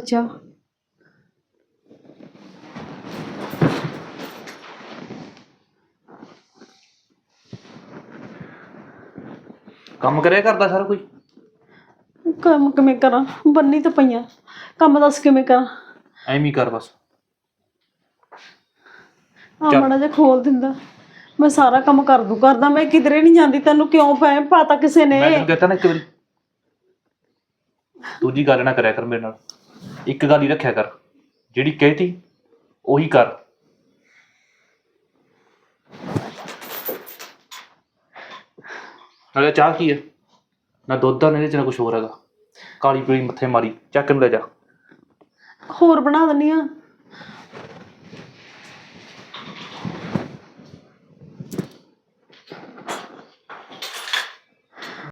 ਚਾਹ ਕੰਮ ਕਰਿਆ ਕਰਦਾ ਸਾਰਾ ਕੋਈ ਕੰਮ ਕਿਵੇਂ ਕਰਾਂ? ਬੰਨੀ ਤਾਂ ਪਈਆਂ ਕੰਮ ਦੱਸ ਕਿਵੇਂ ਕਰਾਂ? ਐਵੇਂ ਹੀ ਕਰ ਬਸ। ਆ ਚੱਲ। ਮਾੜਾ ਜਿਹਾ ਖੋਲ ਦਿੰਦਾ। ਮੈਂ ਸਾਰਾ ਕੰਮ ਕਰ ਦੂ। ਕਰਦਾ ਮੈਂ ਕਿਧਰੇ ਨਹੀਂ ਜਾਂਦੀ। ਤੈਨੂੰ ਕਿਉਂ ਫੈਮ ਪਾਤਾ ਕਿਸੇ ਨੇ? ਮੈਂ ਤੈਨੂੰ ਕਹਤਾ ਨਾ ਇੱਕ ਵਾਰੀ। ਦੂਜੀ ਗੱਲ ਨਾ ਕਰਿਆ ਕਰ ਮੇਰੇ ਨਾਲ। ਇੱਕ ਗੱਲ ਹੀ ਰੱਖਿਆ ਕਰ, ਜਿਹੜੀ ਕਹਿਤੀ, ਉਹੀ ਕਰ। ਨਾਲੇ ਚਾਹ ਕੀ ਹੈ? ਨਾ ਦੁੱਧ ਦਾ ਨਾ ਇਹਦੇ ਚ ਨਾ ਕੁਝ ਹੋਰ ਹੈਗਾ। ਕਾਲੀ ਪੀਲੀ ਮੱਥੇ ਮਾਰੀ, ਚੱਕ ਨੂੰ ਲੈ ਜਾ। ਹੋਰ ਬਣਾ ਦਿੰਨੀ ਆ।